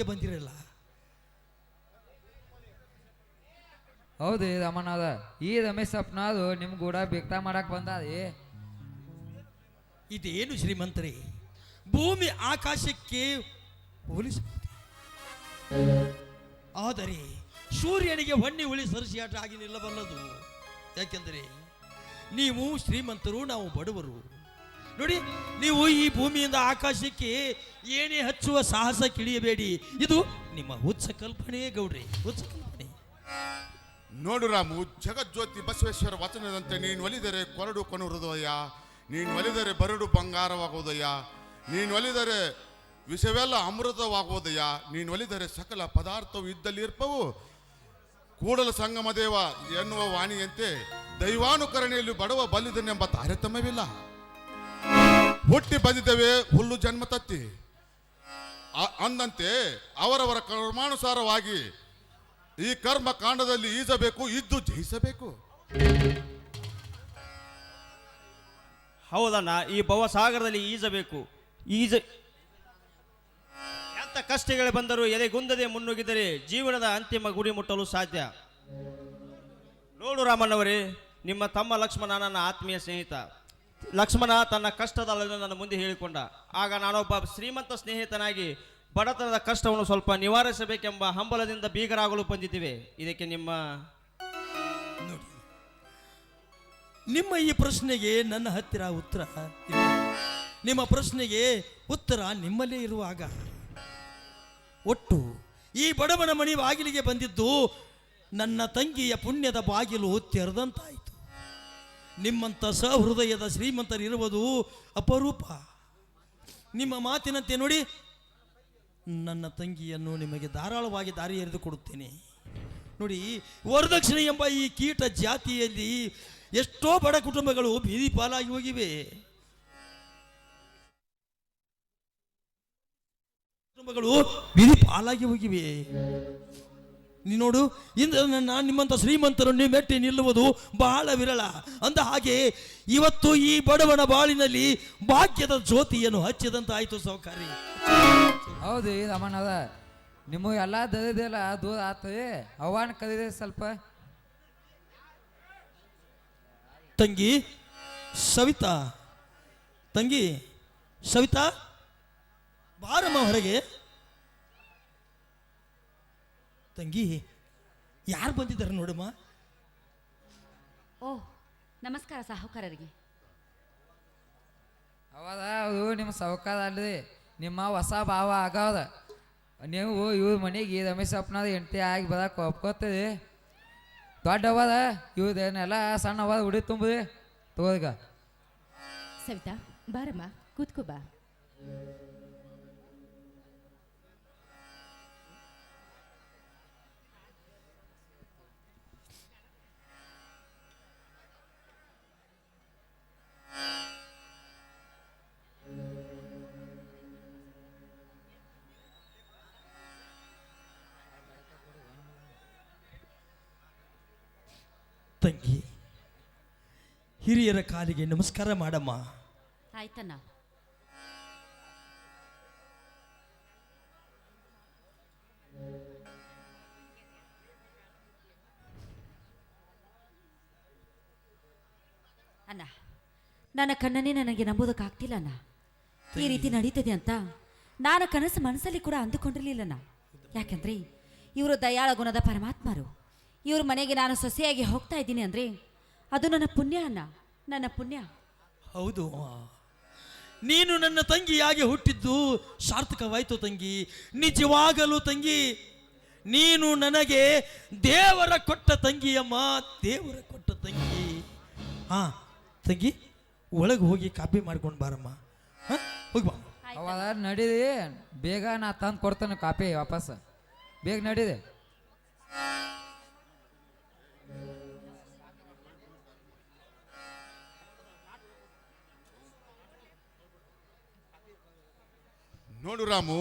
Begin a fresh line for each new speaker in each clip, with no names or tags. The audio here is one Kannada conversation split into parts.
ಅದಕ್ಕೆ ಬಂದಿರಲ್ಲ
ಹೌದು ರಮಣದ ಈ ರಮೇಶ್ ಅಪ್ಪನದು ನಿಮ್ ಕೂಡ ಬಿಕ್ತಾ ಮಾಡಕ್ ಬಂದಾದಿ.
ಇದೇನು ಶ್ರೀಮಂತರಿ ಭೂಮಿ ಆಕಾಶಕ್ಕೆ ಹೋಲಿಸ ಆದರೆ ಸೂರ್ಯನಿಗೆ ಹೊನ್ನಿ ಉಳಿ ಸರಿಸಿಯಾಟ ಆಗಿ ನಿಲ್ಲಬಲ್ಲದು. ಯಾಕೆಂದರೆ ನೀವು ಶ್ರೀಮಂತರು ನಾವು ಬಡವರು. ನೋಡಿ, ನೀವು ಈ ಭೂಮಿಯಿಂದ ಆಕಾಶಕ್ಕೆ ಏನೇ ಹಚ್ಚುವ ಸಾಹಸ ಕಿಳಿಯಬೇಡಿ. ಇದು ನಿಮ್ಮ ಹುಚ್ಚ ಕಲ್ಪನೆ ಗೌಡ್ರಿ ಹುಚ್ಚ ಕಲ್ಪನೆ.
ನೋಡು ರಾಮು, ಜಗಜ್ಯೋತಿ ಬಸವೇಶ್ವರ ವಚನದಂತೆ ನೀನು ಒಲಿದರೆ ಕೊರಡು ಕೊನು ಹೃದಯ, ನೀನು ಒಲಿದರೆ ಬರಡು ಬಂಗಾರವಾಗುವುದಯ್ಯ ನೀನು ಒಲಿದರೆ ವಿಷವೆಲ್ಲ ಅಮೃತವಾಗುವುದಯ್ಯ ನೀನು ಒಲಿದರೆ ಸಕಲ ಪದಾರ್ಥವು ಇದ್ದಲ್ಲಿ ಇರ್ಪವು. ಕೂಡಲ ಸಂಗಮ ದೇವ ಎನ್ನುವ ವಾಣಿಯಂತೆ ದೈವಾನುಕರಣೆಯಲ್ಲಿ ಬಡವ ಬಲ್ಲಿದನೆಂಬ ತಾರತಮ್ಯವಿಲ್ಲ. ಹುಟ್ಟಿ ಬಂದಿದ್ದೇವೆ, ಹುಲ್ಲು ಜನ್ಮ ತತ್ತಿ. ಅಂದಂತೆ ಅವರವರ ಕರ್ಮಾನುಸಾರವಾಗಿ ಈ ಕರ್ಮ ಕಾಂಡದಲ್ಲಿ ಈಜಬೇಕು, ಇದ್ದು ಜಯಿಸಬೇಕು.
ಹೌದಣ್ಣ, ಈ ಭವಸಾಗರದಲ್ಲಿ ಈಜಬೇಕು. ಈಜ ಎಂತ ಕಷ್ಟಗಳು ಬಂದರೂ ಎದೆಗುಂದದೆ ಮುನ್ನುಗ್ಗಿದರೆ ಜೀವನದ ಅಂತಿಮ ಗುರಿ ಮುಟ್ಟಲು ಸಾಧ್ಯ. ನೋಡು ರಾಮಣ್ಣವರೇ, ನಿಮ್ಮ ತಮ್ಮ ಲಕ್ಷ್ಮಣ ನನ್ನ ಆತ್ಮೀಯ ಸ್ನೇಹಿತ. ಲಕ್ಷ್ಮಣ ತನ್ನ ಕಷ್ಟದ ನನ್ನ ಮುಂದೆ ಹೇಳಿಕೊಂಡ. ಆಗ ನಾನೊಬ್ಬ ಶ್ರೀಮಂತ ಸ್ನೇಹಿತನಾಗಿ ಬಡತನದ ಕಷ್ಟವನ್ನು ಸ್ವಲ್ಪ ನಿವಾರಿಸಬೇಕೆಂಬ ಹಂಬಲದಿಂದ ಬೀಗರಾಗಲು ಬಂದಿದ್ದೇವೆ. ಇದಕ್ಕೆ ನಿಮ್ಮ
ನಿಮ್ಮ ಈ ಪ್ರಶ್ನೆಗೆ ನನ್ನ ಹತ್ತಿರ ಉತ್ತರ. ನಿಮ್ಮ ಪ್ರಶ್ನೆಗೆ ಉತ್ತರ ನಿಮ್ಮಲ್ಲೇ ಇರುವಾಗ. ಒಟ್ಟು ಈ ಬಡವನ ಮಣಿ ಬಾಗಿಲಿಗೆ ಬಂದಿದ್ದು ನನ್ನ ತಂಗಿಯ ಪುಣ್ಯದ ಬಾಗಿಲು ತೆರೆದಂತಾಯಿತು. ನಿಮ್ಮಂಥ ಸಹೃದಯದ ಶ್ರೀಮಂತರಿರುವುದು ಅಪರೂಪ. ನಿಮ್ಮ ಮಾತಿನಂತೆ ನೋಡಿ ನನ್ನ ತಂಗಿಯನ್ನು ನಿಮಗೆ ಧಾರಾಳವಾಗಿ ದಾರಿ ಎರೆದು ಕೊಡುತ್ತೇನೆ. ನೋಡಿ, ವರದಕ್ಷಿಣೆ ಎಂಬ ಈ ಕೀಟ ಜಾತಿಯಲ್ಲಿ ಎಷ್ಟೋ ಬಡ ಕುಟುಂಬಗಳು ಬೀದಿ ಪಾಲಾಗಿ ಹೋಗಿವೆ. ಕುಟುಂಬಗಳು ಬೀದಿ ಪಾಲಾಗಿ ಹೋಗಿವೆ. ನೀ ನೋಡು ಇಂದು ನಾನು ನಿಮ್ಮಂಥ ಶ್ರೀಮಂತರು ನೀವು ಮೆಟ್ಟಿ ನಿಲ್ಲುವುದು ಬಹಳ ವಿರಳ. ಅಂದ ಹಾಗೆ ಇವತ್ತು ಈ ಬಡವನ ಬಾಳಿನಲ್ಲಿ ಭಾಗ್ಯದ ಜ್ಯೋತಿಯನ್ನು ಹಚ್ಚಿದಂತಾಯಿತು ಸೌಕಾರಿ
ಹೌದು ಅಮ್ಮನದ ನಿಮಗೆ ಎಲ್ಲ ದದಿದೆಲ್ಲ ದೂರ ಆಗ್ತದೆ ಅವಾನ ಕದಿದೆ ಸ್ವಲ್ಪ.
ತಂಗಿ ಸವಿತಾ ತಂಗಿ ಸವಿತಾ ಬಾರಮ್ಮ ಹೊರಗೆ. ತಂಗಿ ಯಾರು ಬಂದಿದ್ದಾರೆ ನೋಡಮ್ಮ?
ಓಹ್ ನಮಸ್ಕಾರ ಸಾಹುಕಾರರಿಗೆ.
ಹೌದ ಅದು ನಿಮ್ಮ ಸೌಕಾರ ಅಲ್ಲದೆ ನಿಮ್ಮ ಹೊಸ ಭಾವ ಆಗವದ. ನೀವು ಇವ್ರ ಮನೆಗೆ ರಮೇಶ್ ಅಪ್ಪನದ ಹೆಂಡತಿ ಆಗಿ ಬರಕ್ಕೆ ಒಪ್ಕೋತೀರಿ. ದೊಡ್ಡ ಅವದ ಇವ್ರದೇನೆಲ್ಲ ಸಣ್ಣ ಅವದ ಉಡಿ ತುಂಬ್ರಿ. ತಗೋಈಗ
ಸವಿತಾ ಬಾರಮ್ಮ ಕೂತ್ಕೋ ಬಾ.
ತಂಗಿ ಹಿರಿಯರ ಕಾಲಿಗೆ ನಮಸ್ಕಾರ ಮಾಡಮ್ಮ.
ಆಯ್ತಣ್ಣ. ಅಣ್ಣ ನನ್ನ ಕಣ್ಣನೇ ನನಗೆ ನಂಬೋದಕ್ಕಾಗ್ತಿಲ್ಲ ಅಣ್ಣ ಈ ರೀತಿ ನಡೀತದೆ ಅಂತ ನಾನು ಕನಸು ಮನಸ್ಸಲ್ಲಿ ಕೂಡ ಅಂದುಕೊಂಡಿರ್ಲಿಲ್ಲಣ್ಣ. ಯಾಕೆಂದ್ರೆ ಇವರು ದಯಾಳ ಗುಣದ ಪರಮಾತ್ಮರು. ಇವ್ರ ಮನೆಗೆ ನಾನು ಸೊಸೆಯಾಗಿ ಹೋಗ್ತಾ ಇದ್ದೀನಿ ಅಂದ್ರೆ ಅದು ನನ್ನ ಪುಣ್ಯ ಅನ್ನ ನನ್ನ ಪುಣ್ಯ.
ಹೌದು. ನೀನು ನನ್ನ ತಂಗಿಯಾಗಿ ಹುಟ್ಟಿದ್ದು ಸಾರ್ಥಕವಾಯ್ತು ತಂಗಿ ನಿಜವಾಗಲು ತಂಗಿ. ನೀನು ನನಗೆ ದೇವರ ಕೊಟ್ಟ ತಂಗಿಯಮ್ಮ ದೇವರ ಕೊಟ್ಟ ತಂಗಿ. ಹಾ ತಂಗಿ ಒಳಗೆ ಹೋಗಿ ಕಾಪಿ ಮಾಡ್ಕೊಂಡು ಬಾರಮ್ಮ. ಹಾ ಹೋಗಿ ಬಾ.
ಅವಾಗ ನಡೀರಿ. ಬೇಗ ನಾ ತಂದು ಕೊಡ್ತೇನೆ ಕಾಪಿ ವಾಪಸ್. ಬೇಗ ನಡೀರಿ.
ನೋಡು ರಾಮು,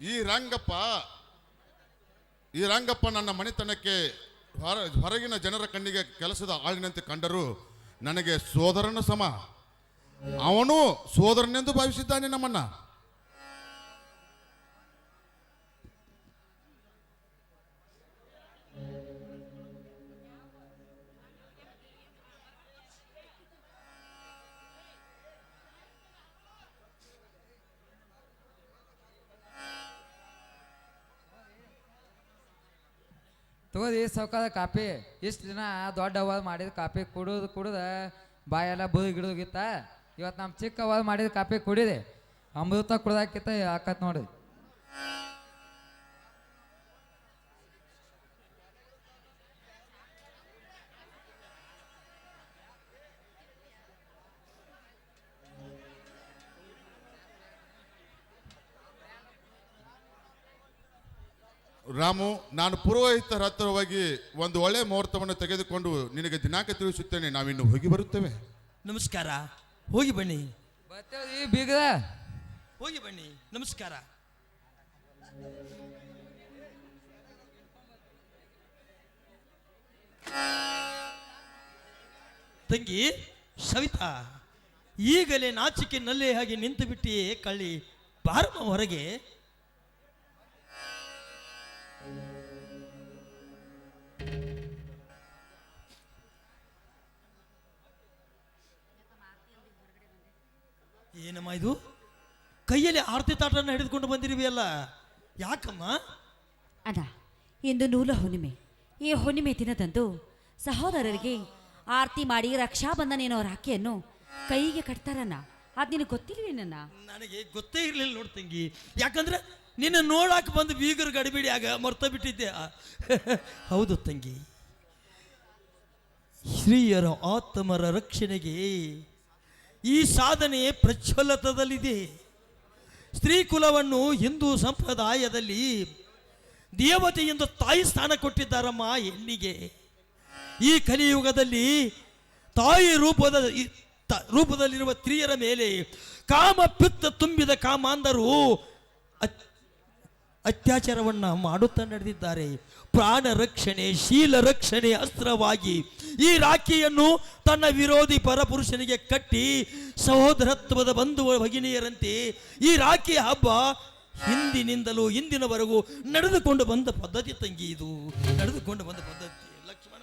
ಈ ರಂಗಪ್ಪ ಈ ರಂಗಪ್ಪ ನನ್ನ ಮನೆತನಕ್ಕೆ ಹೊರ, ಹೊರಗಿನ ಜನರ ಕಣ್ಣಿಗೆ ಕೆಲಸದ ಆಳಿನಂತೆ ಕಂಡರು ನನಗೆ ಸೋದರನ ಸಮ. ಅವನು ಸೋದರನೆಂದು ಭಾವಿಸಿದ್ದಾನೆ ನಮ್ಮನ್ನ.
ತಗೋದಿ ಸೌಕಾದ ಕಾಪಿ, ಇಷ್ಟು ದಿನ ದೊಡ್ಡ ಅವಾಜ್ ಮಾಡಿದ ಕಾಪಿ ಕುಡಿದು ಕುಡ್ದ ಬಾಯೆಲ್ಲ ಬುದ್ ಗಿಡೋಗಿತ್ತ ಇವತ್ತು ನಮ್ಮ ಚಿಕ್ಕ ಅವಾಜ್ ಮಾಡಿದ ಕಾಪಿ ಕುಡಿದೆ. ಅಮೃತ ಕುಡ್ದಾಕಿತ್ತ ಹಾಕತ್ ನೋಡಿ
ರಾಮು ನಾನು ಪುರೋಹಿತರ ಹತ್ರವಾಗಿ ಹೋಗಿ ಒಂದು ಒಳ್ಳೆ ಮುಹೂರ್ತವನ್ನು ತೆಗೆದುಕೊಂಡು ನಿನಗೆ ದಿನಾಂಕ ತಿಳಿಸುತ್ತೇನೆ. ನಾವಿನ್ನು ಹೋಗಿ ಬರುತ್ತೇವೆ.
ನಮಸ್ಕಾರ. ಹೋಗಿ ಬನ್ನಿ.
ಬರ್ತೇವ್ರಿ ಬೀಗ
ಹೋಗಿ ಬನ್ನಿ. ನಮಸ್ಕಾರ. ತಂಗಿ ಸವಿತಾ ಈಗಲೇ ನಾಚಿಕೆ ನಲ್ಲೆ ಹಾಗೆ ನಿಂತು ಬಿಟ್ಟಿ ಕಳ್ಳಿ. ಬಾರಮ್ಮ ಹೊರಗೆ. ಏನಮ್ಮ ಇದು? ಕೈಯಲ್ಲಿ ಆರತಿ ತಾಟನ್ನು ಹಿಡಿದುಕೊಂಡು ಬಂದಿರುವೆಯಲ್ಲ ಯಾಕಮ್ಮ?
ಅದ ಇಂದು ನೂಲ ಹುಣ್ಣಿಮೆ. ಈ ಹುಣ್ಣಿಮೆ ದಿನದಂದು ಸಹೋದರರಿಗೆ ಆರತಿ ಮಾಡಿ ರಕ್ಷಾಬಂಧನ ಏನೋ ರಾಖಿಯನ್ನು ಕೈಗೆ ಕಟ್ತಾರನ್ನ. ಅದು ನಿನಗೆ ಗೊತ್ತಿಲ್ವೇನನ್ನ
ನನಗೆ ಗೊತ್ತೇ ಇರಲಿಲ್ಲ ನೋಡ್ ತಂಗಿ. ಯಾಕಂದ್ರೆ ನಿನ್ನ ನೋಡಾಕ ಬಂದು ಬೀಗರು ಗಡಿಬಿಡಿ ಆಗ ಮರ್ತ ಬಿಟ್ಟಿದ್ದೆ. ಹೌದು ತಂಗಿ. ಸ್ತ್ರೀಯರ ಆತ್ಮರ ರಕ್ಷಣೆಗೆ ಈ ಸಾಧನೆ ಪ್ರಚಲತದಲ್ಲಿದೆ. ಸ್ತ್ರೀ ಕುಲವನ್ನು ಹಿಂದೂ ಸಂಪ್ರದಾಯದಲ್ಲಿ ದೇವತೆ ಎಂದು ತಾಯಿ ಸ್ಥಾನ ಕೊಟ್ಟಿದ್ದಾರಮ್ಮ ಎಲ್ಲಿಗೆ? ಈ ಕಲಿಯುಗದಲ್ಲಿ ತಾಯಿ ರೂಪದ ರೂಪದಲ್ಲಿರುವ ಸ್ತ್ರೀಯರ ಮೇಲೆ ಕಾಮ ಪಿತ್ತ ತುಂಬಿದ ಕಾಮಾಂಧರು ಅತ್ಯಾಚಾರವನ್ನ ಮಾಡುತ್ತಾ ನಡೆದಿದ್ದಾರೆ. ಪ್ರಾಣ ರಕ್ಷಣೆ, ಶೀಲ ರಕ್ಷಣೆ ಅಸ್ತ್ರವಾಗಿ ಈ ರಾಖಿಯನ್ನು ತನ್ನ ವಿರೋಧಿ ಪರಪುರುಷನಿಗೆ ಕಟ್ಟಿ ಸಹೋದರತ್ವದ ಬಂಧು ಭಗಿನಿಯರಂತೆ ಈ ರಾಖಿ ಹಬ್ಬ ಹಿಂದಿನಿಂದಲೂ ಇಂದಿನವರೆಗೂ ನಡೆದುಕೊಂಡು ಬಂದ ಪದ್ಧತಿ ತಂಗಿ ಇದು. ನಡೆದುಕೊಂಡು ಬಂದ ಪದ್ಧತಿ. ಲಕ್ಷ್ಮಣ.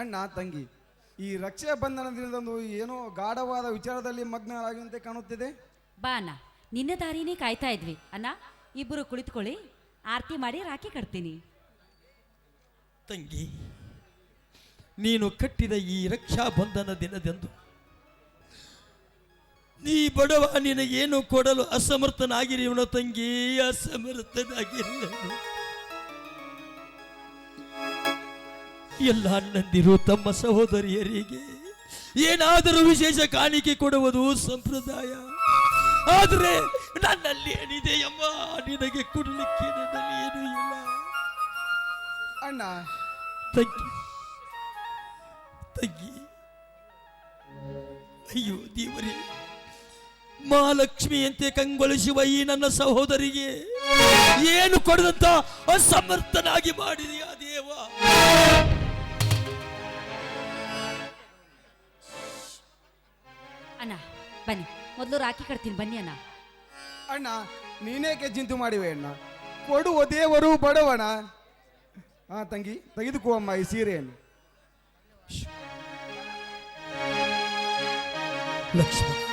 ಅಣ್ಣ, ತಂಗಿ. ಈ ರಕ್ಷಾ ಬಂಧನ ದಿನದಂದು ಏನೋ ಗಾಢವಾದ ವಿಚಾರದಲ್ಲಿ ಮಗ್ನರಾಗಿಂತೆ ಕಾಣುತ್ತಿದೆ.
ಬಾ ಅಣ್ಣ ನಿನ್ನ ದಾರಿನೇ ಕಾಯ್ತಾ ಇದ್ವಿ. ಅಣ್ಣ ಇಬ್ಬರು ಕುಳಿತುಕೊಳ್ಳಿ. ಆರತಿ ಮಾಡಿ ರಾಖಿ ಕಟ್ತೀನಿ.
ತಂಗಿ ನೀನು ಕಟ್ಟಿದ ಈ ರಕ್ಷಾ ಬಂಧನ ದಿನದಂದು ನೀ ಬಡವ ನಿನಗೇನು ಕೊಡಲು ಅಸಮರ್ಥನಾಗಿರಿ ಇವನ ತಂಗಿ ಅಸಮರ್ಥನಾಗಿರುವನು ಎಲ್ಲ ಅಣ್ಣಂದಿರು ತಮ್ಮ ಸಹೋದರಿಯರಿಗೆ ಏನಾದರೂ ವಿಶೇಷ ಕಾಣಿಕೆ ಕೊಡುವುದು ಸಂಪ್ರದಾಯ. ಆದರೆ ನನ್ನಲ್ಲಿ ಏನಿದೆ ಎಂಬ ನಿನಗೆ ಕೊಡಲಿಕ್ಕೆ ನನ್ನಲ್ಲಿ ಏನೂ ಇಲ್ಲ.
ಅಣ್ಣ.
ತಂಗಿ. ತಂಗಿ. ಅಯ್ಯೋ ದೇವರೇ ಮಹಾಲಕ್ಷ್ಮಿಯಂತೆ ಕಂಗೊಳಿಸುವ ಈ ನನ್ನ ಸಹೋದರಿಗೆ ಏನು ಕೊಡದಂತ ಅಸಮರ್ಥನಾಗಿ ಮಾಡಿದೆಯಾ ದೇವ?
ಅಣ್ಣ ಬನ್ನಿ. ಮೊದಲು ರಾಖಿ ಕಟ್ತೀನಿ ಬನ್ನಿ ಅಣ್ಣ.
ಅಣ್ಣ ನೀನೇಕೆ ಚಿಂತೆ ಮಾಡಿವೆ ಅಣ್ಣ? ಕೊಡುವ ದೇವರು ಬಡವಣ. ಹಾ ತಂಗಿ ತೆಗೆದುಕೋ ಅಮ್ಮ ಈ ಸೀರೆಯನ್ನು.
ಲಕ್ಷ್ಮಣ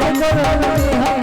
হরে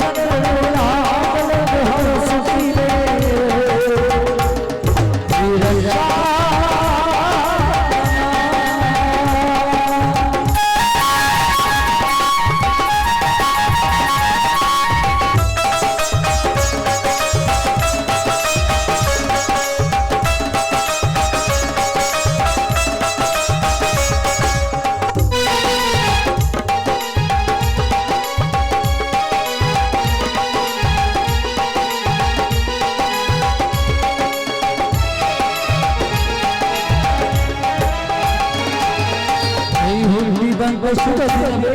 我们神的。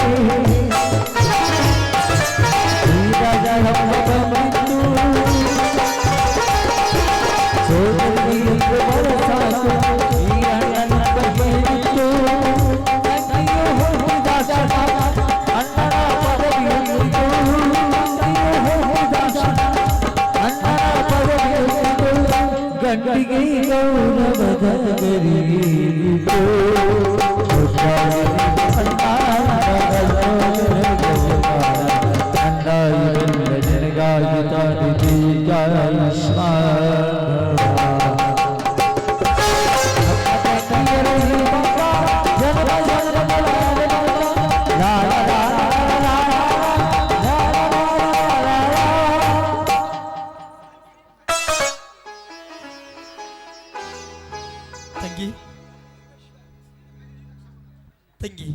ತಂಗಿ,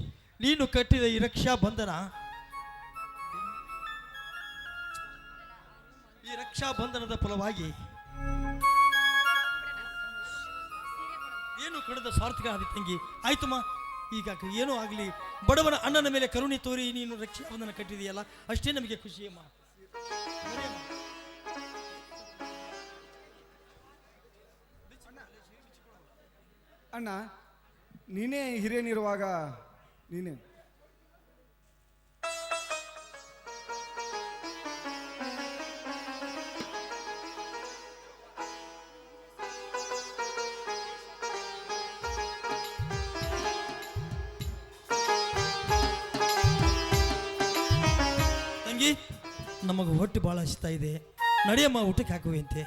ನೀನು ಕಟ್ಟಿದ ಈ ರಕ್ಷಾ ಬಂಧನ, ಈ ರಕ್ಷಾ ಬಂಧನದ ಫಲವಾಗಿ ಏನು ಕಡಿದ ಸಾರ್ಥಕ ಆದ ತಂಗಿ ಆಯ್ತಮ್ಮ ಈಗ ಏನೂ ಆಗಲಿ ಬಡವನ ಅಣ್ಣನ ಮೇಲೆ ಕರುಣೆ ತೋರಿ ನೀನು ರಕ್ಷಾ ಬಂಧನ ಕಟ್ಟಿದೆಯಲ್ಲ, ಅಷ್ಟೇ ನಮಗೆ ಖುಷಿಯಮ್ಮ.
ಅಣ್ಣ ನೀನೇ ಹಿರಿಯನಿರುವಾಗ ನೀನೇ.
ತಂಗಿ ನಮಗೆ ಹೊಟ್ಟೆ ಭಾಳ ಹಸಿತಾ ಇದೆ. ನಡೆಯಮ್ಮ ಊಟಕ್ಕೆ ಹಾಕುವಂತೆ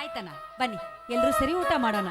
ಆಯ್ತಣ್ಣ ಬನ್ನಿ. ಎಲ್ಲರೂ ಸರಿ ಊಟ ಮಾಡೋಣ.